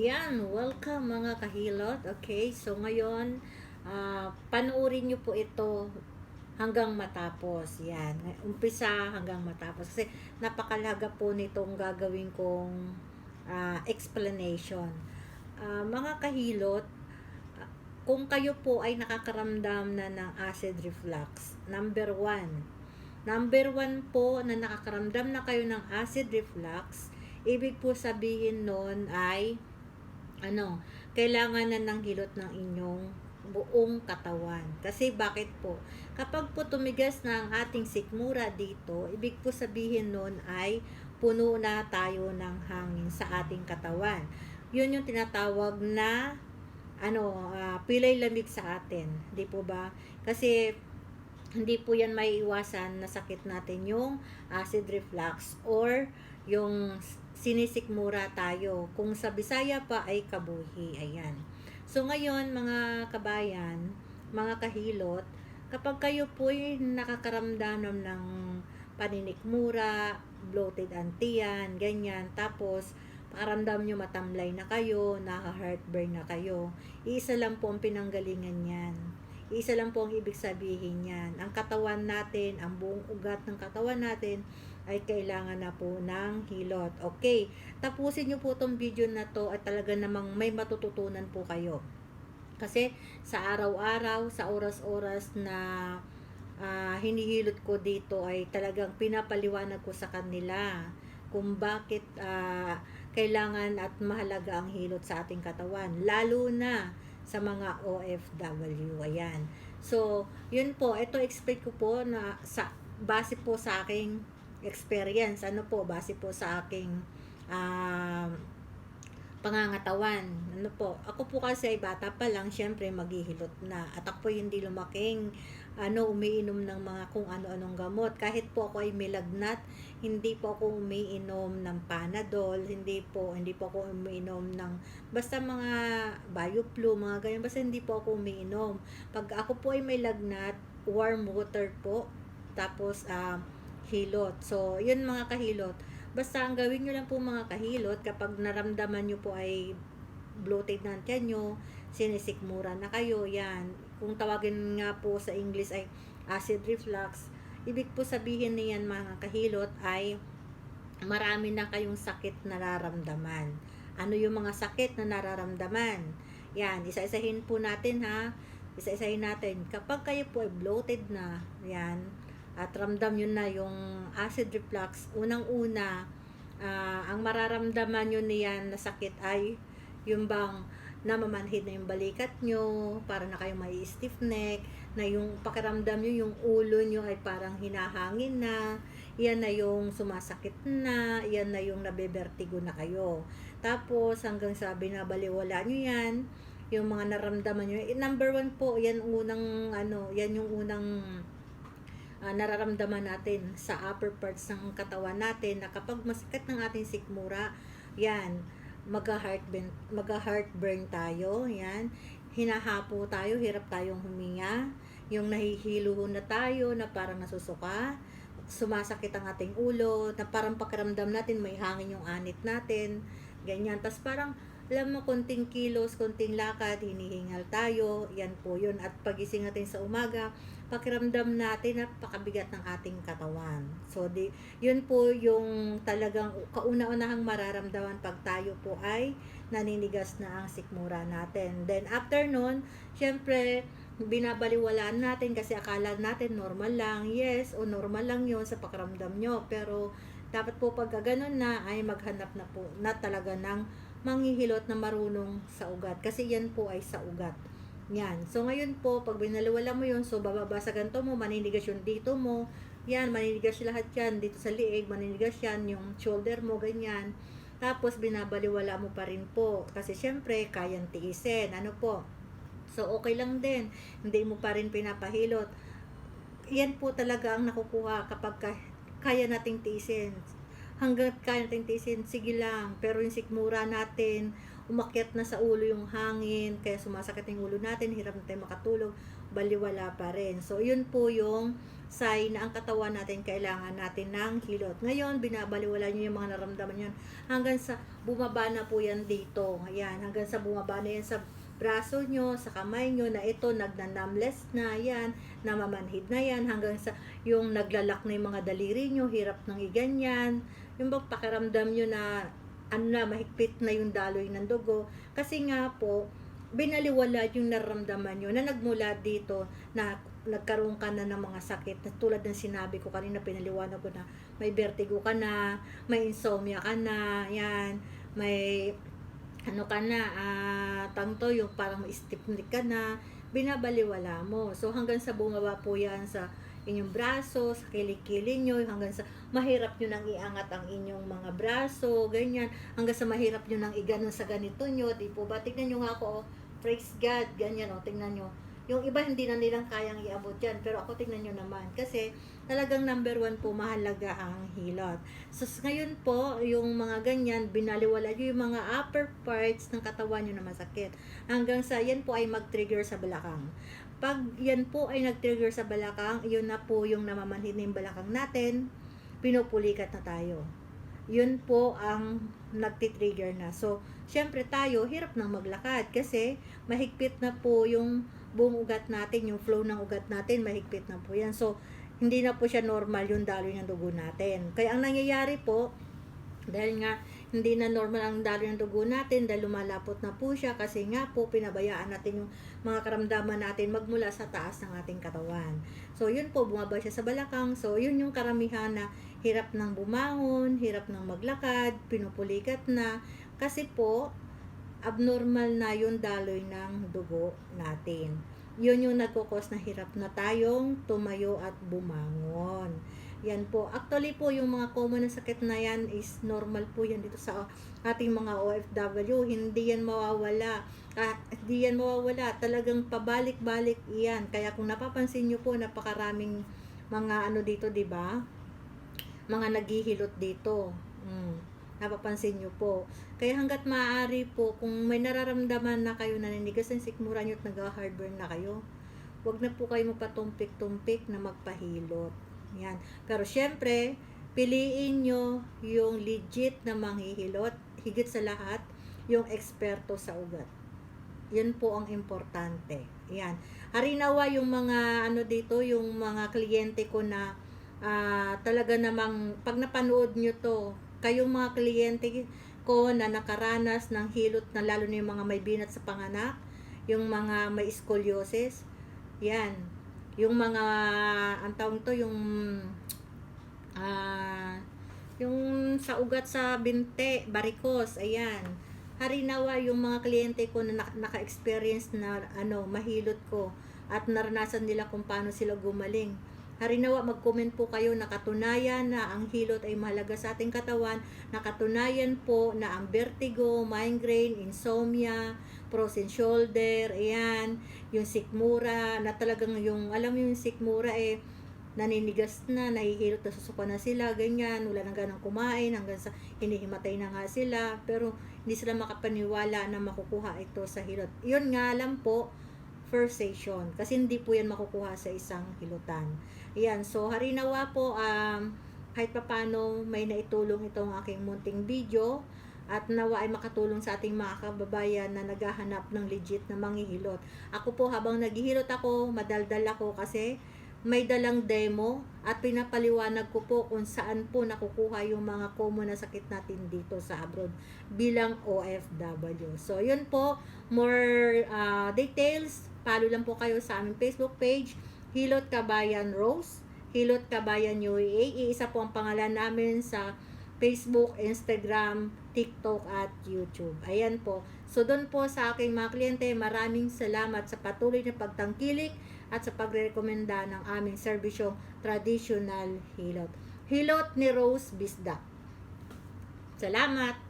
Yan, welcome mga kahilot. Okay, so ngayon, ah panoorin nyo po ito hanggang matapos. Yan, umpisa hanggang matapos. Kasi napakalaga po nitong gagawin kong ah, explanation. Ah, mga kahilot, ah, kung kayo po ay nakakaramdam na ng acid reflux, number one, number one po na nakakaramdam na kayo ng acid reflux, ibig po sabihin nun ay ano, kailangan na ng hilot ng inyong buong katawan. Kasi bakit po? Kapag po tumigas na ang ating sikmura dito, ibig po sabihin nun ay puno na tayo ng hangin sa ating katawan. Yun yung tinatawag na ano, ah, pilay lamig sa atin. Di po ba? Kasi hindi po yan may iwasan na sakit natin yung acid reflux or yung sinisikmura tayo. Kung sa Bisaya pa ay kabuhi. Ayan. So ngayon mga kabayan, mga kahilot, kapag kayo po ay nakakaramdam ng paninikmura, bloated antian, ganyan, tapos pakiramdam nyo matamlay na kayo, naka-heartburn na kayo, iisa lang po ang pinanggalingan yan. Isa lang po ang ibig sabihin yan. Ang katawan natin, ang buong ugat ng katawan natin ay kailangan na po ng hilot. Okay, tapusin nyo po tong video na to at talaga namang may matututunan po kayo. Kasi sa araw-araw, sa oras-oras na ah, hinihilot ko dito ay talagang pinapaliwanag ko sa kanila kung bakit ah, kailangan at mahalaga ang hilot sa ating katawan. Lalo na sa mga OFW. Ayan. So, yun po. Ito expect ko po na sa, base po sa aking experience. Ano po? Base po sa aking um, pangangatawan. Ano po? Ako po kasi ay bata pa lang, syempre maghihilot na. At ako po hindi lumaking ano, umiinom ng mga kung ano-anong gamot. Kahit po ako ay may lagnat, hindi po ako umiinom ng Panadol, hindi po, hindi po ako umiinom ng basta mga Bioflu, mga ganyan, basta hindi po ako umiinom. Pag ako po ay may lagnat, warm water po, tapos ah, hilot. So, yun mga kahilot. Basta ang gawin nyo lang po mga kahilot, kapag naramdaman nyo po ay bloated na tiyan nyo, sinisikmura na kayo, yan. Kung tawagin nga po sa English ay acid reflux, ibig po sabihin niyan mga kahilot ay marami na kayong sakit nararamdaman. Ano yung mga sakit na nararamdaman? Yan, isa-isahin po natin ha. Isa-isahin natin. Kapag kayo po ay bloated na, yan, at ramdam yun na yung acid reflux, unang-una, ah, ang mararamdaman nyo niyan na sakit ay yung bang namamanhid na yung balikat nyo, para na kayong may stiff neck, na yung pakiramdam nyo, yung ulo nyo ay parang hinahangin na, yan na yung sumasakit na, yan na yung nabebertigo na kayo. Tapos hanggang sa binabaliwala nyo yan, yung mga naramdaman nyo, eh, number one po, yan unang, ano, yan yung unang ah, nararamdaman natin sa upper parts ng katawan natin na kapag masakit ng ating sikmura, yan, mag-heartburn, mag-heartburn tayo, yan, hinahapo tayo, hirap tayong huminga, yung nahihilo na tayo na parang nasusuka, sumasakit ang ating ulo, na parang pakiramdam natin may hangin yung anit natin, ganyan. Tapos parang, alam mo, konting kilos, konting lakad, hinihingal tayo, yan po yun. At pagising natin sa umaga, pakiramdam natin napakabigat ng ating katawan. So, di, yun po yung talagang kauna-unahang mararamdaman pag tayo po ay naninigas na ang sikmura natin. Then, after nun, syempre, binabaliwalaan natin kasi akala natin normal lang. Yes, o normal lang yon sa pakiramdam nyo. Pero, dapat po pag ganun na ay maghanap na po na talaga ng manghihilot na marunong sa ugat. Kasi yan po ay sa ugat. Yan. So, ngayon po, pag binaliwala mo yun, so bababa sa ganito mo, maninigas yung dito mo. Yan, maninigas lahat yan. Dito sa liig, maninigas yan. Yung shoulder mo, ganyan. Tapos, binabaliwala mo pa rin po. Kasi, syempre, kayang tiisin. Ano po? So, okay lang din. Hindi mo pa rin pinapahilot. Yan po talaga ang nakukuha kapag ka- kaya nating tiisin. Hanggang kaya nating tiisin, sige lang. Pero yung sikmura natin, umakyat na sa ulo yung hangin, kaya sumasakit yung ulo natin, hirap na tayo makatulog, baliwala pa rin. So, yun po yung sign na ang katawan natin kailangan natin ng hilot. Ngayon, binabaliwala nyo yung mga naramdaman yan hanggang sa bumaba na po yan dito. Ayan, hanggang sa bumaba na yan sa braso nyo, sa kamay nyo na ito nagnanamless na yan, namamanhid na yan, hanggang sa yung naglalak na yung mga daliri nyo, hirap nang iganyan, yung bang pakiramdam nyo na ano na, mahigpit na yung daloy ng dugo. Kasi nga po, binaliwala yung nararamdaman nyo na nagmula dito na nagkaroon ka na ng mga sakit na tulad ng sinabi ko kanina pinaliwanag ko na may vertigo ka na may insomnia ka na yan may ano ka na ah tangto yung parang stiff neck ka na binabaliwala mo so hanggang sa bumaba po yan sa inyong braso, sa kilikili nyo, hanggang sa mahirap nyo nang iangat ang inyong mga braso, ganyan, hanggang sa mahirap nyo nang iganon sa ganito nyo, di po ba? Tignan nyo nga ako, oh, praise God, ganyan, oh, tingnan nyo. Yung iba hindi na nilang kayang iabot yan, pero ako tingnan nyo naman, kasi talagang number one po, mahalaga ang hilot. So, ngayon po, yung mga ganyan, binaliwala yung mga upper parts ng katawan nyo na masakit. Hanggang sa, yan po ay mag-trigger sa balakang. Pag yan po ay nag-trigger sa balakang, yun na po yung namamanhid na yung balakang natin, pinupulikat na tayo. Yun po ang nagtitrigger na. So, syempre tayo, hirap nang maglakad kasi mahigpit na po yung buong ugat natin, yung flow ng ugat natin, mahigpit na po yan. So, hindi na po siya normal yung daloy ng dugo natin. Kaya ang nangyayari po, dahil nga hindi na normal ang daloy ng dugo natin dahil lumalapot na po siya kasi nga po pinabayaan natin yung mga karamdaman natin magmula sa taas ng ating katawan. So yun po bumaba siya sa balakang. So yun yung karamihan na hirap ng bumangon, hirap ng maglakad, pinupulikat na kasi po abnormal na yung daloy ng dugo natin. Yun yung nagkukos na hirap na tayong tumayo at bumangon. Yan po. Actually po, yung mga common na sakit na yan is normal po yan dito sa ating mga OFW. Hindi yan mawawala. Ah, hindi yan mawawala. Talagang pabalik-balik yan. Kaya kung napapansin nyo po, napakaraming mga ano dito, di ba? Mga naghihilot dito. Mm. Napapansin nyo po. Kaya hanggat maaari po, kung may nararamdaman na kayo na naninigas ng sikmura nyo at nag-heartburn na kayo, huwag na po kayo magpatumpik-tumpik na magpahilot. Yan. Pero syempre, piliin nyo yung legit na manghihilot, higit sa lahat, yung eksperto sa ugat. Yan po ang importante. Yan. Harinawa yung mga ano dito, yung mga kliyente ko na ah, talaga namang pag napanood nyo to, kayong mga kliyente ko na nakaranas ng hilot na lalo na yung mga may binat sa panganak, yung mga may scoliosis, yan. Yung mga, ang tawag to, yung, ah, yung sa ugat sa binte, varicose, ayan. Harinawa yung mga kliyente ko na nak- naka-experience na ano, mahilot ko at naranasan nila kung paano sila gumaling. Harinawa, mag-comment po kayo na katunayan na ang hilot ay mahalaga sa ating katawan, nakatunayan po na ang vertigo, migraine, insomnia, frozen shoulder, ayan, yung sikmura, na talagang yung, alam mo yung sikmura eh, naninigas na, nahihilot na susuka na sila, ganyan, wala nang ganang kumain, hanggang sa hinihimatay na nga sila, pero hindi sila makapaniwala na makukuha ito sa hilot. Yun nga lang po, first session, kasi hindi po yan makukuha sa isang hilutan. Ayan, so harinawa po, um, kahit papano may naitulong itong aking munting video, at nawa ay makatulong sa ating mga kababayan na naghahanap ng legit na manghihilot. Ako po habang naghihilot ako, madaldal ako kasi may dalang demo at pinapaliwanag ko po kung saan po nakukuha yung mga common na sakit natin dito sa abroad bilang OFW. So, yun po. More uh, details, follow lang po kayo sa aming Facebook page, Hilot Kabayan Rose, Hilot Kabayan UAE. Iisa po ang pangalan namin sa Facebook, Instagram, TikTok at YouTube. Ayan po. So doon po sa aking mga kliyente, maraming salamat sa patuloy na pagtangkilik at sa pagrekomenda ng aming serbisyong traditional hilot. Hilot ni Rose Bisda. Salamat!